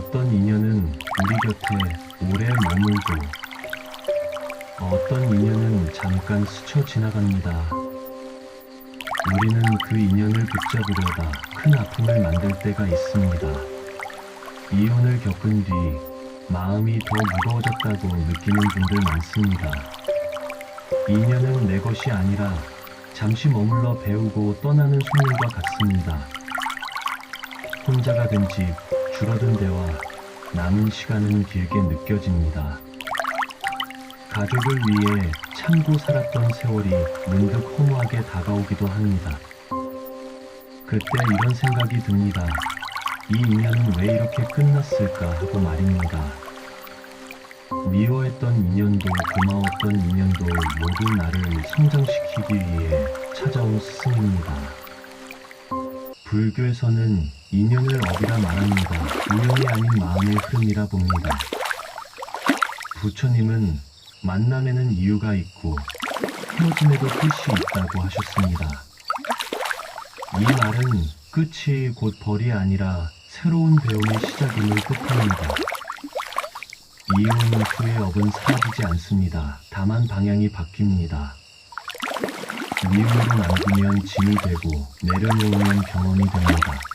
어떤 인연은 우리 곁에 오래 머물고 어떤 인연은 잠깐 스쳐 지나갑니다. 우리는 그 인연을 붙잡으려다 큰 아픔을 만들 때가 있습니다. 이혼을 겪은 뒤 마음이 더 무거워졌다고 느끼는 분들 많습니다. 인연은 내 것이 아니라 잠시 머물러 배우고 떠나는 소년과 같습니다. 혼자가 된 집, 줄어든 대화, 남은 시간은 길게 느껴집니다. 가족을 위해 참고 살았던 세월이 문득 허무하게 다가오기도 합니다. 그때 이런 생각이 듭니다. 이 인연은 왜 이렇게 끝났을까 하고 말입니다. 미워했던 인연도 고마웠던 인연도 모두 나를 성장시키기 위해 찾아온 스승입니다. 불교에서는 인연을 업이라 말합니다. 우연이 아닌 마음의 흐름이라 봅니다. 부처님은 만남에는 이유가 있고 헤어짐에도 끝이 있다고 하셨습니다. 이 말은 끝이 곧 벌이 아니라 새로운 배움의 시작임을 뜻합니다. 이혼 후의 업은 사라지지 않습니다. 다만 방향이 바뀝니다. 미움으로 남기면 짐이 되고 내려놓으면 경험이 됩니다.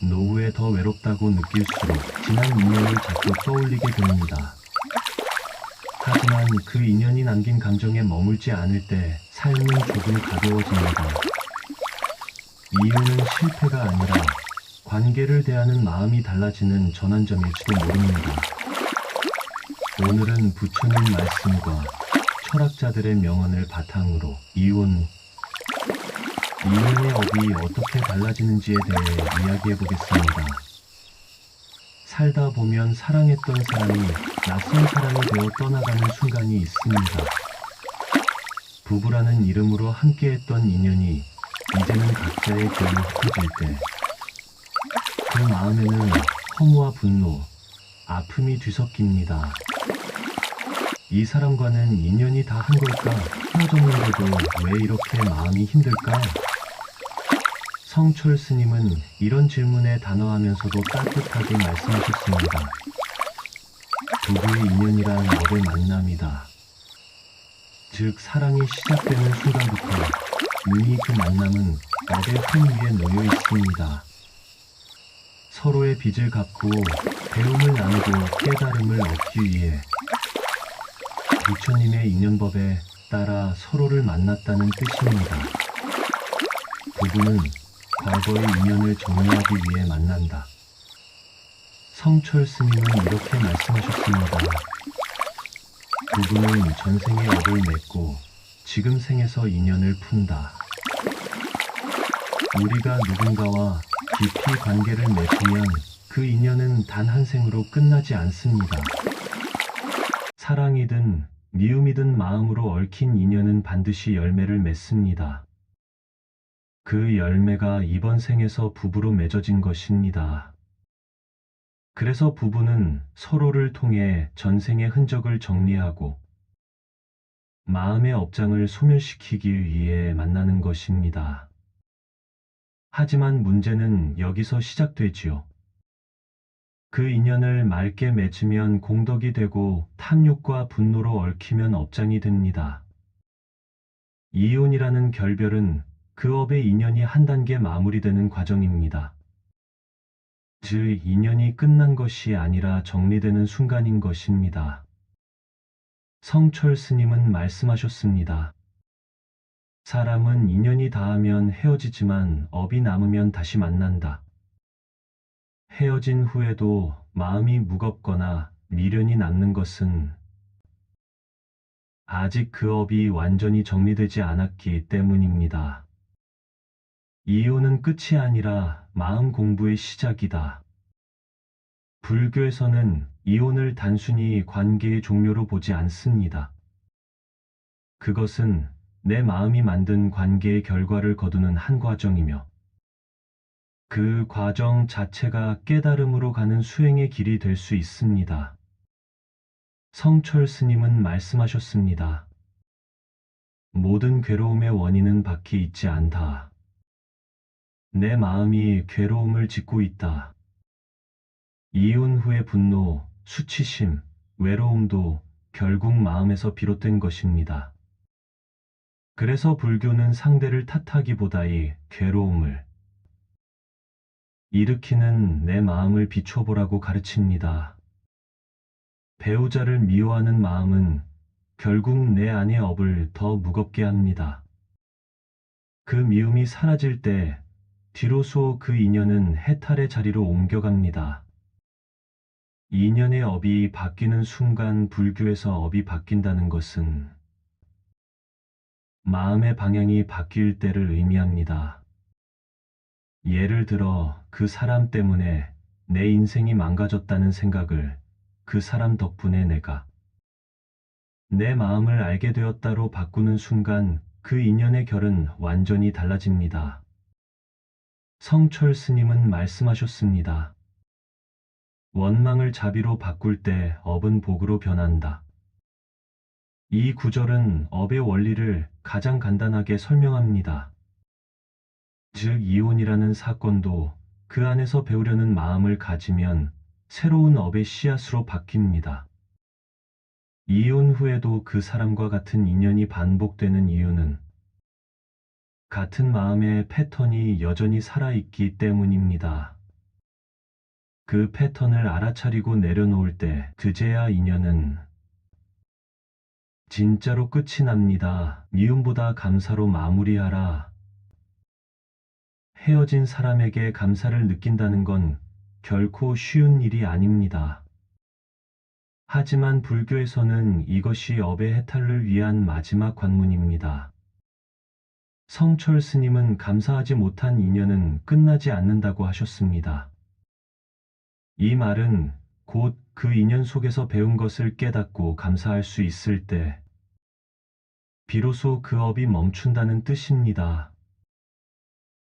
노후에 더 외롭다고 느낄수록 지난 인연을 자꾸 떠올리게 됩니다. 하지만 그 인연이 남긴 감정에 머물지 않을 때 삶은 조금 가벼워집니다. 이유는 실패가 아니라 관계를 대하는 마음이 달라지는 전환점일지도 모릅니다. 오늘은 부처님 말씀과 철학자들의 명언을 바탕으로 이혼, 인연의 업이 어떻게 달라지는지에 대해 이야기해 보겠습니다. 살다 보면 사랑했던 사람이 낯선 사람이 되어 떠나가는 순간이 있습니다. 부부라는 이름으로 함께했던 인연이 이제는 각자의 길로 흩어질 때, 그 마음에는 허무와 분노, 아픔이 뒤섞입니다. 이 사람과는 인연이 다 한 걸까? 헤어졌는데도 왜 이렇게 마음이 힘들까? 성철 스님은 이런 질문에 단호하면서도 따뜻하게 말씀하셨습니다. 부부의 인연이란 업의 만남이다. 즉, 사랑이 시작되는 순간부터 이미 그 만남은 업의 흠 위에 놓여 있습니다. 서로의 빚을 갚고 배움을 나누고 깨달음을 얻기 위해 부처님의 인연법에 따라 서로를 만났다는 뜻입니다. 부부는 과거의 인연을 정리하기 위해 만난다. 성철 스님은 이렇게 말씀하셨습니다. 부부는 전생의 업을 맺고 지금 생에서 인연을 푼다. 우리가 누군가와 깊이 관계를 맺으면 그 인연은 단 한 생으로 끝나지 않습니다. 사랑이든 미움이든 마음으로 얽힌 인연은 반드시 열매를 맺습니다. 그 열매가 이번 생에서 부부로 맺어진 것입니다. 그래서 부부는 서로를 통해 전생의 흔적을 정리하고 마음의 업장을 소멸시키기 위해 만나는 것입니다. 하지만 문제는 여기서 시작되지요. 그 인연을 맑게 맺으면 공덕이 되고 탐욕과 분노로 얽히면 업장이 됩니다. 이혼이라는 결별은 그 업의 인연이 한 단계 마무리되는 과정입니다. 즉, 인연이 끝난 것이 아니라 정리되는 순간인 것입니다. 성철 스님은 말씀하셨습니다. 사람은 인연이 닿으면 헤어지지만 업이 남으면 다시 만난다. 헤어진 후에도 마음이 무겁거나 미련이 남는 것은 아직 그 업이 완전히 정리되지 않았기 때문입니다. 이혼은 끝이 아니라 마음 공부의 시작이다. 불교에서는 이혼을 단순히 관계의 종료로 보지 않습니다. 그것은 내 마음이 만든 관계의 결과를 거두는 한 과정이며 그 과정 자체가 깨달음으로 가는 수행의 길이 될 수 있습니다. 성철 스님은 말씀하셨습니다. 모든 괴로움의 원인은 밖에 있지 않다. 내 마음이 괴로움을 짓고 있다. 이혼 후의 분노, 수치심, 외로움도 결국 마음에서 비롯된 것입니다. 그래서 불교는 상대를 탓하기보다의 괴로움을 일으키는 내 마음을 비춰보라고 가르칩니다. 배우자를 미워하는 마음은 결국 내 안의 업을 더 무겁게 합니다. 그 미움이 사라질 때 뒤로소 그 인연은 해탈의 자리로 옮겨갑니다. 인연의 업이 바뀌는 순간 불교에서 업이 바뀐다는 것은 마음의 방향이 바뀔 때를 의미합니다. 예를 들어 그 사람 때문에 내 인생이 망가졌다는 생각을 그 사람 덕분에 내가 내 마음을 알게 되었다로 바꾸는 순간 그 인연의 결은 완전히 달라집니다. 성철 스님은 말씀하셨습니다. 원망을 자비로 바꿀 때 업은 복으로 변한다. 이 구절은 업의 원리를 가장 간단하게 설명합니다. 즉, 이혼이라는 사건도 그 안에서 배우려는 마음을 가지면 새로운 업의 씨앗으로 바뀝니다. 이혼 후에도 그 사람과 같은 인연이 반복되는 이유는 같은 마음의 패턴이 여전히 살아있기 때문입니다. 그 패턴을 알아차리고 내려놓을 때 그제야 인연은 진짜로 끝이 납니다. 미움보다 감사로 마무리하라. 헤어진 사람에게 감사를 느낀다는 건 결코 쉬운 일이 아닙니다. 하지만 불교에서는 이것이 업의 해탈을 위한 마지막 관문입니다. 성철 스님은 감사하지 못한 인연은 끝나지 않는다고 하셨습니다. 이 말은 곧 그 인연 속에서 배운 것을 깨닫고 감사할 수 있을 때, 비로소 그 업이 멈춘다는 뜻입니다.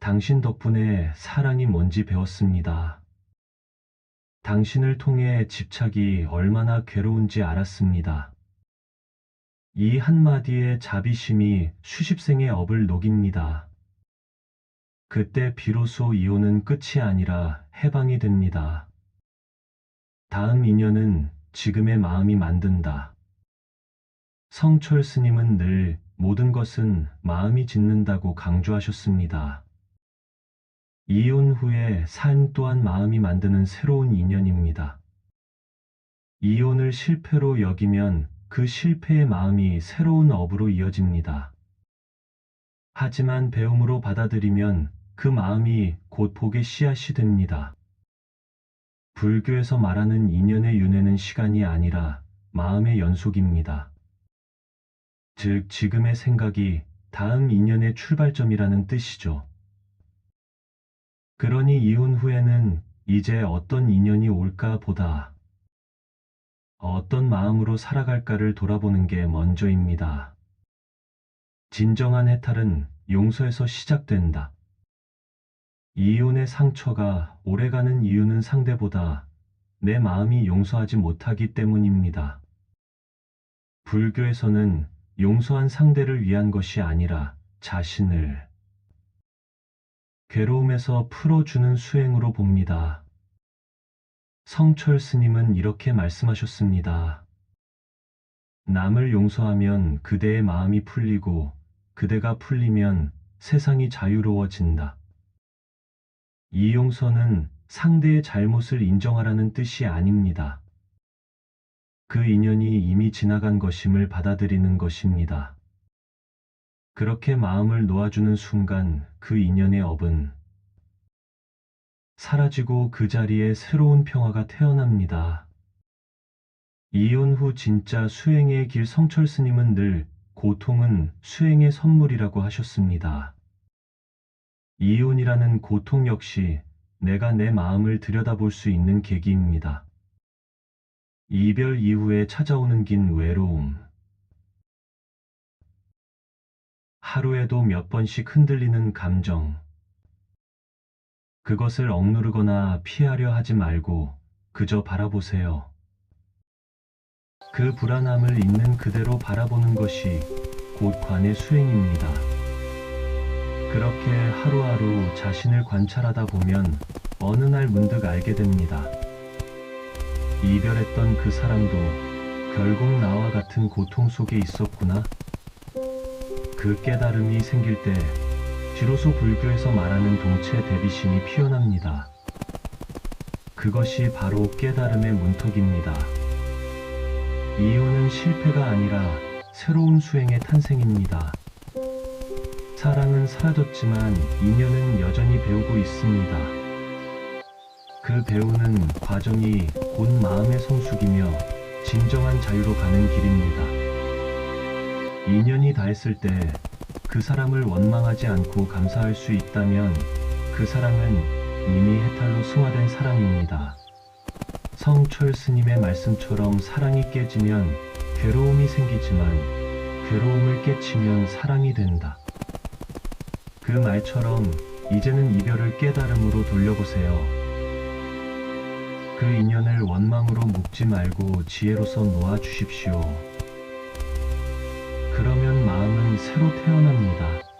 당신 덕분에 사랑이 뭔지 배웠습니다. 당신을 통해 집착이 얼마나 괴로운지 알았습니다. 이 한마디의 자비심이 수십생의 업을 녹입니다. 그때 비로소 이혼은 끝이 아니라 해방이 됩니다. 다음 인연은 지금의 마음이 만든다. 성철 스님은 늘 모든 것은 마음이 짓는다고 강조하셨습니다. 이혼 후에 삶 또한 마음이 만드는 새로운 인연입니다. 이혼을 실패로 여기면 그 실패의 마음이 새로운 업으로 이어집니다. 하지만 배움으로 받아들이면 그 마음이 곧 복의 씨앗이 됩니다. 불교에서 말하는 인연의 윤회는 시간이 아니라 마음의 연속입니다. 즉, 지금의 생각이 다음 인연의 출발점이라는 뜻이죠. 그러니 이혼 후에는 이제 어떤 인연이 올까 보다 어떤 마음으로 살아갈까를 돌아보는 게 먼저입니다. 진정한 해탈은 용서에서 시작된다. 이혼의 상처가 오래가는 이유는 상대보다 내 마음이 용서하지 못하기 때문입니다. 불교에서는 용서한 상대를 위한 것이 아니라 자신을 괴로움에서 풀어주는 수행으로 봅니다. 성철 스님은 이렇게 말씀하셨습니다. 남을 용서하면 그대의 마음이 풀리고 그대가 풀리면 세상이 자유로워진다. 이 용서는 상대의 잘못을 인정하라는 뜻이 아닙니다. 그 인연이 이미 지나간 것임을 받아들이는 것입니다. 그렇게 마음을 놓아주는 순간 그 인연의 업은 사라지고 그 자리에 새로운 평화가 태어납니다. 이혼 후 진짜 수행의 길 성철 스님은 늘 고통은 수행의 선물이라고 하셨습니다. 이혼이라는 고통 역시 내가 내 마음을 들여다볼 수 있는 계기입니다. 이별 이후에 찾아오는 긴 외로움. 하루에도 몇 번씩 흔들리는 감정. 그것을 억누르거나 피하려 하지 말고 그저 바라보세요. 그 불안함을 있는 그대로 바라보는 것이 곧 관의 수행입니다. 그렇게 하루하루 자신을 관찰하다 보면 어느 날 문득 알게 됩니다. 이별했던 그 사람도 결국 나와 같은 고통 속에 있었구나. 그 깨달음이 생길 때 비로소 불교에서 말하는 동체 대비심이 피어납니다. 그것이 바로 깨달음의 문턱입니다. 이혼은 실패가 아니라 새로운 수행의 탄생입니다. 사랑은 사라졌지만 인연은 여전히 배우고 있습니다. 그 배우는 과정이 곧 마음의 성숙이며 진정한 자유로 가는 길입니다. 인연이 닿았을 때 그 사람을 원망하지 않고 감사할 수 있다면 그 사랑은 이미 해탈로 승화된 사랑입니다. 성철 스님의 말씀처럼 사랑이 깨지면 괴로움이 생기지만 괴로움을 깨치면 사랑이 된다. 그 말처럼 이제는 이별을 깨달음으로 돌려보세요. 그 인연을 원망으로 묶지 말고 지혜로서 놓아 주십시오. 새로 태어납니다.